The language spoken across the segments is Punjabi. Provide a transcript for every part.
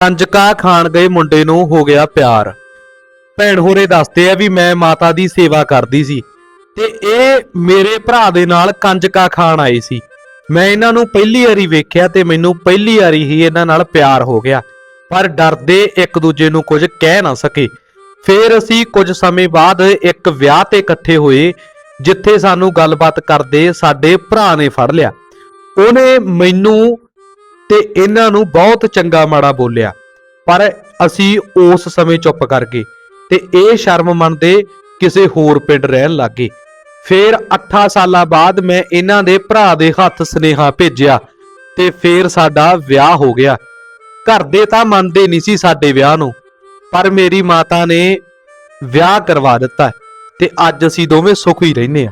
ਕੰਜਕਾ ਖਾਣ ਗਏ ਮੁੰਡੇ ਨੂੰ ਹੋ ਗਿਆ ਪਿਆਰ। ਭੈਣ ਹੋਰੇ ਦੱਸਦੇ ਆ ਵੀ ਮੈਂ ਮਾਤਾ ਦੀ ਸੇਵਾ ਕਰਦੀ ਸੀ ਤੇ ਇਹ ਮੇਰੇ ਭਰਾ ਦੇ ਨਾਲ ਕੰਜਕਾ ਖਾਣ ਆਏ ਸੀ। ਮੈਂ ਇਹਨਾਂ ਨੂੰ ਪਹਿਲੀ ਵਾਰੀ ਵੇਖਿਆ ਤੇ ਮੈਨੂੰ ਪਹਿਲੀ ਵਾਰੀ ਹੀ ਇਹਨਾਂ ਨਾਲ ਪਿਆਰ ਹੋ ਗਿਆ। ਪਰ ਡਰਦੇ ਇੱਕ ਦੂਜੇ ਨੂੰ ਕੁਝ ਕਹਿ ਨਾ ਸਕੇ। ਫਿਰ ਅਸੀਂ ਕੁਝ ਸਮੇਂ ਬਾਅਦ ਇੱਕ ਵਿਆਹ ਤੇ ਇਕੱਠੇ ਹੋਏ, ਜਿੱਥੇ ਸਾਨੂੰ ਗੱਲਬਾਤ ਕਰਦੇ ਸਾਡੇ ਭਰਾ ਨੇ ਫੜ ਲਿਆ। ਉਹਨੇ ਮੈਨੂੰ ਤੇ ਇਹਨਾਂ ਨੂੰ ਬਹੁਤ ਚੰਗਾ ਮਾੜਾ ਬੋਲਿਆ। ਪਰ ਅਸੀਂ ਉਸ ਸਮੇਂ ਚੁੱਪ ਕਰ ਗਏ ਤੇ ਇਹ ਸ਼ਰਮ ਮੰਨਦੇ ਕਿਸੇ ਹੋਰ ਪਿੰਡ ਰਹਿਣ ਲੱਗੇ ਫਿਰ 8 ਸਾਲਾਂ ਬਾਅਦ ਮੈਂ ਇਹਨਾਂ ਦੇ ਭਰਾ ਦੇ ਹੱਥ ਸਨੇਹਾ ਭੇਜਿਆ ਤੇ ਫਿਰ ਸਾਡਾ ਵਿਆਹ ਹੋ ਗਿਆ। ਘਰ ਦੇ ਤਾਂ ਮੰਨਦੇ ਨਹੀਂ ਸੀ ਸਾਡੇ ਵਿਆਹ ਨੂੰ, ਪਰ ਮੇਰੀ ਮਾਤਾ ਨੇ ਵਿਆਹ ਕਰਵਾ ਦਿੱਤਾ ਤੇ ਅੱਜ ਅਸੀਂ ਦੋਵੇਂ ਸੁਖ ਹੀ ਰਹਿੰਦੇ ਆ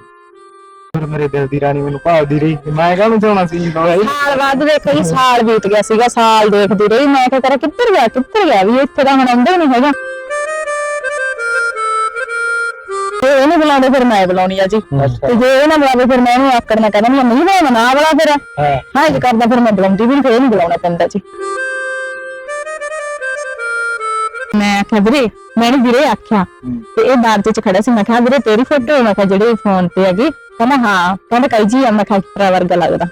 ਫਿਰ ਮੇਰੇ ਦਿਲ ਦੀ ਰਾਣੀ ਮੈਨੂੰ ਭਾਲਦੀ ਰਹੀ ਤੇ ਮੈਂ ਕਾਹਨੂੰ ਚਾਹਣਾ ਸੀ ਬਾਈ ਸਾਲ ਬਾਅਦ ਦੇਖੋ ਜੀ ਸਾਲ ਬੀਤ ਗਿਆ ਸੀਗਾ ਸਾਲ ਦੇਖਦੀ ਰਹੀ। ਮੈਂ ਕਿਹਾ ਕਰਾਂ ਕਿੱਧਰ ਗਿਆ ਕਿੱਧਰ ਗਿਆ ਵੀ? ਇੱਥੇ ਤਾਂ ਹੁਣ ਆਉਂਦਾ ਹੀ ਨਹੀਂ ਹੈਗਾ। ਤੇ ਇਹਨੂੰ ਬੁਲਾਉਂਦੇ ਫਿਰ ਮੈਂ ਬੁਲਾਉਣੀ ਆ ਜੀ। ਤੇ ਜੇ ਇਹ ਨਾ ਬੁਲਾਵੇ ਫਿਰ ਮੈਂ ਇਹਨੂੰ ਆਕੜ ਨਾ ਕਹਿੰਦਾ ਨਹੀਂ ਬੁਲਾਉਣਾ ਨਾ ਬੁਲਾ ਫਿਰ। ਹਾਂ। ਹਾਂ ਇਹ ਕਰਦਾ ਫਿਰ ਮੈਂ ਬੁਲਾਉਂਦੀ ਵੀ ਨੀ, ਫਿਰ ਇਹਨੂੰ ਬੁਲਾਉਣਾ ਪੈਂਦਾ ਜੀ। ਮੈਂ ਆਖਿਆ ਵੀਰੇ ਮੈਨੂੰ ਵੀਰੇ ਆਖਿਆ। ਤੇ ਇਹ ਬਾਰਦੇ ਚ ਖੜਾ ਸੀ ਮੈਂ ਕਿਹਾ ਵੀਰੇ ਤੇਰੀ ਫੋਟੋ ਮੈਂ ਕਿਹਾ ਜਿਹੜੇ ਫੋਨ ਤੇ ਹੈਗੀ ਕਹਿੰਦਾ ਹਾਂ ਕਹਿੰਦਾ ਕਈ ਜੀ ਆ ਮੈਂ ਕਿਹਾ ਭਰਾ ਵਰਗਾ ਲੱਗਦਾ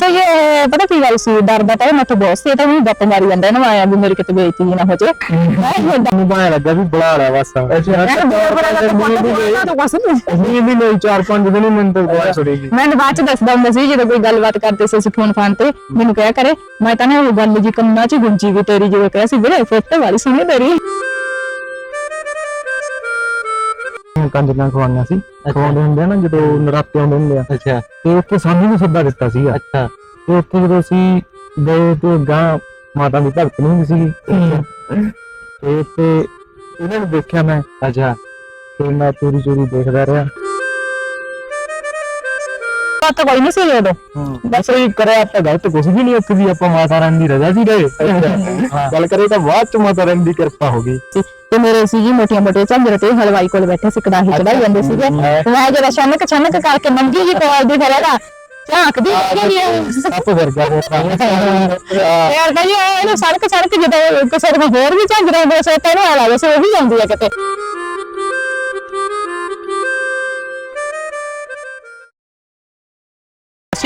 ਤੇ ਇਹ ਪਤਾ ਕੀ ਗੱਲ ਸੀ ਡਰਦਾ ਤਾਂ ਇਹ ਮੈਥੋਂ ਬਹੁਤ ਸੀ ਇਹ ਤਾਂ ਮੈਨੂੰ ਗੱਪ ਮਾਰੀ ਜਾਂਦਾ ਇਹਨੂੰ ਆਇਆ ਵੀ ਮੇਰੇ ਕਿਤੇ ਬੇਇੱਜ਼ਤੀ ਨਾ ਹੋ ਜਾਏ ਮੈਂ ਇਹ ਮੈਨੂੰ ਬਾਹਰ ਲੱਗਾ ਵੀ ਬੁਲਾ ਲਿਆ ਬਸ ਅੱਛਾ ਡਰ ਬੜਾ ਲੱਗਦਾ ਤਾਂ ਕੁਛ ਨੀ। ਨਹੀਂ ਵੀ ਨਹੀਂ ਚਾਰ ਪੰਜ ਦਿਨ ਹੀ ਮੈਨੂੰ ਤਾਂ ਗਵਾ ਛੁੜੇਗੀ ਮੈਨੂੰ ਬਾਅਦ ਚ ਦੱਸਦਾ ਹੁੰਦਾ ਸੀ ਜਦੋਂ ਕੋਈ ਗੱਲਬਾਤ ਕਰਦੇ ਸੀ ਅਸੀਂ ਫੋਨ ਫਾਨ ਤੇ ਮੈਨੂੰ ਕਿਹਾ ਕਰੇ ਮੈਂ ਤਾਂ ਨਾ ਉਹ ਗੱਲ ਜੀ ਕੰਨਾਂ ਚ ਗੁੰਜੀ ਵੀ ਤੇਰੀ ਜਦੋਂ ਕਿਹਾ ਸੀ। ਵੀਰੇ ਫੋਟੋ ਵਾਲੀ ਸੁਣੀ ਤੇਰੀ ਕੰਜ ਨਾਲ ਖਵਾਈਆਂ ਸੀ ਖਵਾਉਂਦੇ ਹੁੰਦੇ ਆ ਨਾ ਜਦੋਂ ਨਰਾਤੇ ਆਉਂਦੇ ਹੁੰਦੇ ਆ। ਅੱਛਾ। ਤੇ ਉੱਥੇ ਸਾਨੂੰ ਵੀ ਸੱਦਾ ਦਿੱਤਾ ਸੀਗਾ। ਅੱਛਾ। ਤੇ ਉੱਥੇ ਜਦੋਂ ਅਸੀਂ ਗਏ ਤੇ ਗਾਂ ਮਾਤਾ ਦੀ ਭਗਤ ਨਹੀਂ ਸੀਗੀ। ਤੇ ਉੱਥੇ ਇਹਨਾਂ ਨੂੰ ਦੇਖਿਆ ਮੈਂ। ਅੱਛਾ। ਤੇ ਮੈਂ ਚੋਰੀ ਚੋਰੀ ਦੇਖਦਾ ਰਿਹਾ। ਪਤਾ ਕੋਈ ਨਹੀਂ ਸੀ ਉਦੋਂ ਬਸ ਇਹ ਕਰਿਆ ਆਪਾਂ ਗਲਤ ਕੁਝ ਵੀ ਨਹੀਂ ਉੱਥੇ ਵੀ ਆਪਾਂ ਮਾਤਾ ਰਾਣੀ ਦੀ ਰਜ਼ਾ ਸੀ ਰਹੇ ਗੱਲ ਕਰੇ ਤਾਂ ਬਾਅਦ ਚ ਮਾਤਾ ਰਾਣੀ ਦੀ ਕਿਰਪਾ ਹੋ ਗਈ ਸੀ ਤੇ ਮੇਰੇ ਸੀ ਜੀ ਮੋਟੀਆਂ ਮੋਟੀਆਂ ਝੰਜਰ ਤੇ ਹਲਵਾਈ ਕੋਲ ਬੈਠੇ ਸੀ ਕੜਾਹੀ ਚੜਾਈ ਜਾਂਦੇ ਸੀਗੇ ਮੈਂ ਜਿਹੜਾ ਛਨਕ ਛਨਕ ਕਰਕੇ ਨੰਗੀ ਜੀ ਕੋਲ ਦੀ ਫਰੇਗਾ ਝਾਕਦੀ ਰਹੀ ਸੱਪ ਵਰਗਾ ਹੋਤਾ ਯਾਰ ਕਹੀ ਇਹਨੂੰ ਸੜਕ ਸੜਕ ਜਦੋਂ ਕਿਸੇ ਨੂੰ ਹੋਰ ਵੀ ਝੰਜਰ ਹੁੰਦੇ ਸੋ ਤੈਨੂੰ ਆ ਲੱਗਦਾ ਸੀ ਉਹ ਵੀ ਜਾਂਦੀ ਆ ਕਿਤੇ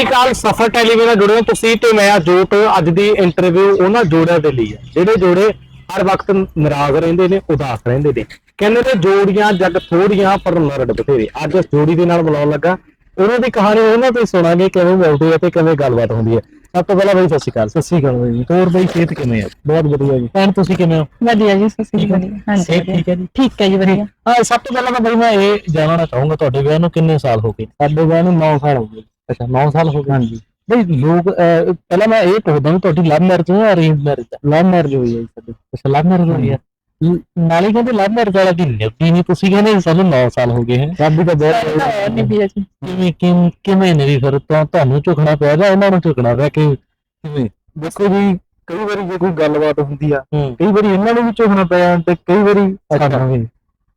ਸ਼੍ਰੀ ਅਕਾਲ ਸਫਰ ਟੈਲੀਵਿਜ਼ਨ ਨਾਲ ਜੁੜੇ ਹੋ ਤੁਸੀਂ ਤੇ ਮੈਂ ਜੋਤ। ਅੱਜ ਦੀ ਇੰਟਰਵਿਊ ਉਹਨਾਂ ਜੋੜਿਆਂ ਦੇ ਲਈ ਹੈ ਜਿਹੜੇ ਜੋੜੇ ਹਰ ਵਕਤ ਨਾਰਾਜ਼ ਰਹਿੰਦੇ ਨੇ ਉਦਾਸ ਰਹਿੰਦੇ ਨੇ। ਕਹਿੰਦੇ ਨੇ ਜੋੜੀਆਂ ਜੱਗ ਥੋੜੀਆਂ ਪਰ ਨਰੜ ਬਥੇਰੇ। ਅੱਜ ਇਸ ਜੋੜੀ ਦੇ ਨਾਲ ਬੁਲਾਉਣ ਲੱਗਾ। ਉਹਨਾਂ ਦੀ ਕਹਾਣੀ ਉਹਨਾਂ ਤੋਂ ਸੁਣਾਂਗੇ ਕਿਵੇਂ ਮਿਲਦੀ ਹੈ ਤੇ ਕਿਵੇਂ ਗੱਲਬਾਤ ਹੁੰਦੀ ਹੈ। ਸਭ ਤੋਂ ਪਹਿਲਾਂ ਬਈ ਸਤਿ ਸ਼੍ਰੀ ਅਕਾਲ ਸਤਿ ਸ਼੍ਰੀ ਅਕਾਲ ਬਈ। ਹੋਰ ਬਈ ਸਿਹਤ ਕਿਵੇਂ ਹੈ? ਬਹੁਤ ਵਧੀਆ ਜੀ। ਭੈਣ ਤੁਸੀਂ ਕਿਵੇਂ ਹੋ? ਵਧੀਆ ਜੀ ਸਸੀ ਵਧੀਆ ਹਾਂਜੀ ਸਿਹਤ ਠੀਕ ਹੈ ਜੀ? ਠੀਕ ਹੈ ਜੀ ਵਧੀਆ। ਹਾਂ ਸਭ ਤੋਂ ਪਹਿਲਾਂ ਤਾਂ ਬਈ ਮੈਂ ਇਹ ਜਾਣਨਾ ਚਾਹੂੰਗਾ ਤੁਹਾਡੇ ਵਿਆਹ ਨੂੰ ਕਿੰਨੇ ਸਾਲ ਹੋ ਗਏ? ਸਾਡੇ ਵਿਆਹ ਨੂੰ 9 ਸਾਲ ਹੋ ਗਏ। ਅੱਛਾ 9 ਸਾਲ ਹੋ ਗਏ ਹਾਂਜੀ। ਬਈ ਲੋਕ ਅਹ, ਪਹਿਲਾਂ ਮੈਂ ਇਹ ਪੁੱਛਦਾ ਵੀ ਤੁਹਾਡੀ ਲਵ ਮੈਰਿਜ ਹੈ ਜਾਂ ਅਰੇਂਜ ਮੈਰਿਜ ਹੈ ਲਵ ਮੈਰਿਜ ਹੋਈ ਹੈ ਜੀ ਸਾਡੀ। ਅੱਛਾ ਲਵ ਮੈਰਿਜ ਹੋਈ ਹੈ ਲ- ਨਾਲੇ ਕਹਿੰਦੇ ਲਵ ਮੈਰਿਜ ਵਾਲਾ ਕੀ ਨਿਭਦੀ ਨਹੀਂ ਤੁਸੀਂ ਕਹਿੰਦੇ ਸਾਨੂੰ 9 ਸਾਲ ਹੋ ਗਏ ਹੈ। ਸਾਡੀ ਤਾਂ ਬਹੁਤ ਨਹੀਂ ਵੀ ਜੀ ਕਿਵੇਂ ਕਿਵੇਂ ਕਿਵੇਂ ਨੇ ਵੀ ਫਿਰ ਤਾਂ ਤੁਹਾਨੂੰ ਝੁਕਣਾ ਪਿਆ ਜਾਂ ਉਹਨਾਂ ਨੂੰ ਝੁਕਣਾ ਪਿਆ ਕਿ ਕਿਵੇਂ? ਦੇਖੋ ਜੀ ਕਈ ਵਾਰੀ ਜੇ ਕੋਈ ਗੱਲਬਾਤ ਹੁੰਦੀ ਆ ਕਈ ਵਾਰੀ ਇਹਨਾਂ ਨੂੰ ਵੀ ਝੁਕਣਾ ਪੈ ਜਾਂਦਾ ਤੇ ਕਈ ਵਾਰੀ ਸਾਨੂੰ ਵੀ।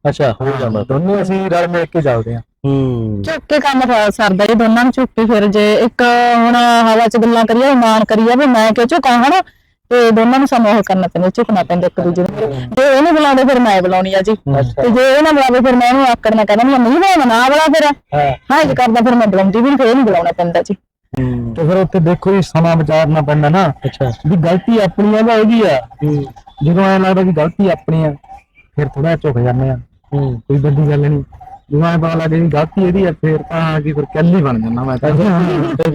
ਅੱਛਾ ਹੋ ਜਾਂਦਾ। ਦੋਨੇ ਅਸੀਂ ਰਲ ਮਿਲ ਕੇ ਚੱਲਦੇ ਆ। ਹੂੰ। ਝੁੱਕ ਕੇ ਕੰਮ ਥੋੜ੍ਹਾ ਸਰਦਾ ਜੀ ਦੋਨਾਂ ਨੂੰ ਝੁੱਕ ਕੇ ਫਿਰ ਜੇ ਇੱਕ ਹੁਣ ਹਵਾ 'ਚ ਗੱਲਾਂ ਕਰੀਏ ਮਾਨ ਕਰੀਏ ਵੀ ਮੈਂ ਕਿਉਂ ਝੁਕਾਂ ਹਨਾ ਤੇ ਦੋਨਾਂ ਨੂੰ ਸਾਨੂੰ ਉਹ ਕਰਨਾ ਪੈਂਦਾ ਝੁਕਣਾ ਪੈਂਦਾ ਇੱਕ ਦੂਜੇ ਨੂੰ। ਜੇ ਇਹਨੂੰ ਬੁਲਾਉਂਦੇ ਫਿਰ ਮੈਂ ਬੁਲਾਉਣੀ ਆ ਜੀ। ਤੇ ਜੇ ਇਹ ਨਾ ਬੁਲਾਵੇ ਫਿਰ ਮੈਂ ਇਹਨੂੰ ਆਕੜ ਨਾ ਕਹਿੰਦਾ ਮੈਂ ਨਹੀਂ ਬੁਲਾਉਣਾ ਨਾ ਬੁਲਾ ਫਿਰ। ਹਾਂ। ਹਾਂ ਇਹ ਕਰਦਾ ਫਿਰ ਮੈਂ ਬੁਲਾਉਂਦੀ ਵੀ ਨੀ, ਫਿਰ ਇਹਨੂੰ ਬੁਲਾਉਣਾ ਪੈਂਦਾ ਜੀ। ਤੇ ਫਿਰ ਉੱਥੇ ਦੇਖੋ ਜੀ ਸਮਾਂ ਵਿਚਾਰਨਾ ਪੈਂਦਾ ਨਾ। ਅੱਛਾ। ਵੀ ਗਲਤੀ ਆਪਣੀ ਆ ਜਾਂ ਉਹਦੀ ਆ? ਜਦੋਂ ਐ ਲੱਗਦਾ ਵੀ ਗਲਤੀ ਆਪਣੀ ਆ ਫਿਰ ਥੋੜਾ ਝੁਕ ਜਾਂਦੇ ਆ। ਕੋਈ ਵੱਡੀ ਗੱਲ ਨਹੀਂ। ਜਦੋਂ ਐ ਪਤਾ ਲੱਗੇ ਵੀ ਗਲਤੀ ਇਹਦੀ ਆ ਫਿਰ ਤਾਂ ਕੀ ਫਿਰ ਕੱਲ ਹੀ ਬਣ ਜਾਂਦਾ ਮੈਂ ਤਾਂ।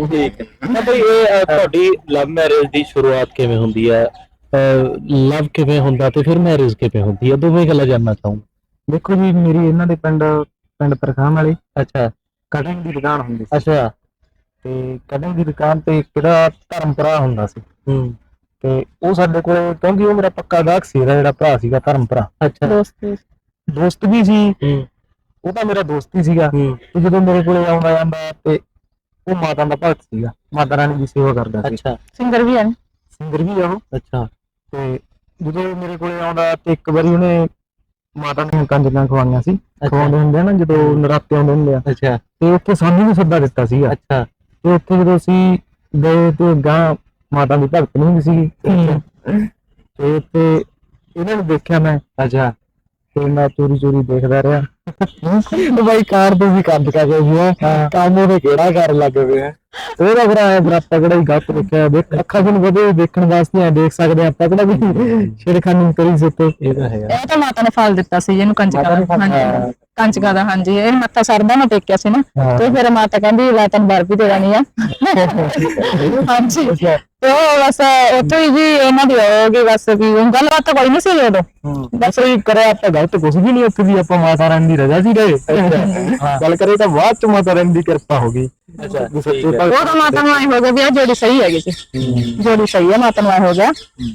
ਠੀਕ ਹੈ। ਬਈ ਇਹ ਤੁਹਾਡੀ ਲਵ ਮੈਰਿਜ ਦੀ ਸ਼ੁਰੂਆਤ ਕਿਵੇਂ ਹੁੰਦੀ ਹੈ ਲਵ ਕਿਵੇਂ ਹੁੰਦਾ ਤੇ ਫਿਰ ਮੈਰਿਜ ਕਿਵੇਂ ਹੁੰਦੀ ਆ? ਦੋਵੇਂ ਗੱਲਾਂ ਜਾਨਣਾ ਚਾਹੂੰ ਦੇਖੋ ਜੀ ਮੇਰੀ ਇਹਨਾਂ ਦੇ ਪਿੰਡ ਪਿੰਡ ਤਰਖਾਮ ਵਾਲੀ। ਅੱਛਾ। ਕਟਿੰਗ ਦੀ ਦੁਕਾਨ ਹੁੰਦੀ ਸੀ। ਅੱਛਾ। ਤੇ ਕਟਿੰਗ ਦੀ ਦੁਕਾਨ ਤੇ ਕਿਹੜਾ ਧਰਮਪੁਰਾ ਹੁੰਦਾ ਸੀ। ਹੂੰ। ਤੇ ਉਹ ਸਾਡੇ ਕੋਲ ਕਿਉਂਕਿ ਉਹ ਮੇਰਾ ਪੱਕਾ ਗਾਹਕ ਸੀ ਇਹਦਾ ਜਿਹੜਾ ਭਰਾ ਸੀਗਾ ਧਰਮਪੁਰਾ ਅੱਛਾ। ਦੋਸਤ ਦੋਸਤ ਵੀ ਸੀ। ਹੂੰ। ਉਹ ਤਾਂ ਮੇਰਾ ਦੋਸਤ ਹੀ ਸੀਗਾ ਤੇ ਜਦੋਂ ਮੇਰੇ ਕੋਲੇ ਆਉਂਦਾ ਜਾਂਦਾ ਤੇ ਉਹ ਮਾਤਾ ਦਾ ਭਗਤ ਸੀਗਾ ਮਾਤਾ ਰਾਣੀ ਦੀ ਸੇਵਾ ਕਰਦਾ ਸੀ। ਅੱਛਾ। ਸਿੰਗਰ ਵੀ ਹਨ ਸਿੰਗਰ ਵੀ ਆ ਉਹ। ਅੱਛਾ। ਤੇ ਜਦੋਂ ਮੇਰੇ ਕੋਲੇ ਆਉਂਦਾ ਤੇ ਇੱਕ ਵਾਰੀ ਉਹਨੇ ਮਾਤਾ ਨੂੰ ਕੰਜਕਾਂ ਖਵਾਈਆਂ ਸੀ। ਖਵਾਉਂਦੇ ਹੁੰਦੇ ਆ ਨਾ ਜਦੋਂ ਨਰਾਤੇ ਆਉਂਦੇ ਹੁੰਦੇ ਆ। ਅੱਛਾ। ਤੇ ਉੱਥੇ ਸਾਨੂੰ ਵੀ ਸੱਦਾ ਦਿੱਤਾ ਸੀਗਾ। ਅੱਛਾ। ਤੇ ਉੱਥੇ ਜਦੋਂ ਅਸੀਂ ਗਏ ਤੇ ਗਾਂ ਮਾਤਾ ਦੀ ਭਗਤ ਨਹੀਂ ਸੀ ਤੇ ਤੇ ਇਹਨਾਂ ਨੂੰ ਦੇਖਿਆ ਮੈਂ। ਅੱਛਾ। ਤੇ ਮੈਂ ਚੋਰੀ ਚੋਰੀ ਦੇਖਦਾ ਰਿਹਾ। ਬਾਈ ਕਾਰ ਤੋਂ ਵੀ ਕੰਦ ਕਰ ਗਏ ਸੀ। ਕੰਮ ਉਹਦੇ ਕਿਹੜਾ ਕਰ ਲੱਗ ਪਏ ਆ ਉਹਦਾ ਫਿਰ ਆਇਆ ਫਿਰ ਆਪਾਂ ਕਿਹੜਾ ਹੀ ਗੱਪ ਦੇਖਿਆ। ਦੇਖ ਅੱਖਾਂ ਨੂੰ ਵਧੇ ਦੇਖਣ ਵਾਸਤੇ ਆ ਦੇਖ ਸਕਦੇ ਆ ਆਪਾਂ ਕਿਹੜਾ ਵੀ। ਛੇੜਖਾਨੀ ਕਰੀ ਸਿੱਤੇ ਇਹ ਤਾਂ ਹੈ ਇਹ ਤਾਂ ਮਾਤਾ ਨੇ ਫਲ ਦਿੱਤਾ ਸੀ ਇਹਨੂੰ ਕੰਜਕਾ ਹਾਂਜੀ ਕੰਜਕਾ ਦਾ ਹਾਂਜੀ ਇਹ ਮੱਥਾ ਸਰਦਾ ਨਾ ਟੇਕਿਆ ਸੀ ਨਾ। ਤੇ ਫਿਰ ਮਾਤਾ ਕਹਿੰਦੀ ਲੈ ਤੈਨੂੰ ਬਰਫੀ ਦੇ ਦੇਣੀ ਆ। ਹਾਂਜੀ। ਤੇ ਉਹ ਬਸ ਉੱਥੇ ਹੀ ਜੀ ਇਹਨਾਂ ਦੀ ਹੋ ਗਈ ਬਸ ਵੀ ਗੱਲਬਾਤ ਤਾਂ ਕੋਈ ਨਹੀਂ ਸੀ ਉਦੋਂ। ਬਸ ਇਹ ਕਰਿਆ ਆਪਾਂ ਗਲਤ ਕੁਝ ਵੀ ਨਹੀਂ ਉੱਥੇ ਵੀ ਆਪਾਂ ਮਾਤਾ ਰਾਣੀ ਦੀ ਰਜ਼ਾ ਸੀ ਰਹੇ ਗੱਲ ਕਰੇ ਤਾਂ ਬਾਅਦ ਚ ਮਾਤਾ ਰਾਣੀ ਦੀ ਕਿਰਪਾ ਹੋ ਗਈ। ਅੱਛਾ ਸੱਚੇ ਉਹ ਤਾਂ ਮਾਤਾ ਨੂੰ ਆਏ ਹੋ ਗਿਆ ਵੀ ਆਹ ਜੋੜੀ ਸਹੀ ਹੈਗੀ ਸੀ। ਜੋੜੀ ਸਹੀ ਹੈ ਮਾਤਾ ਨੂੰ ਆਏ ਹੋ ਗਿਆ।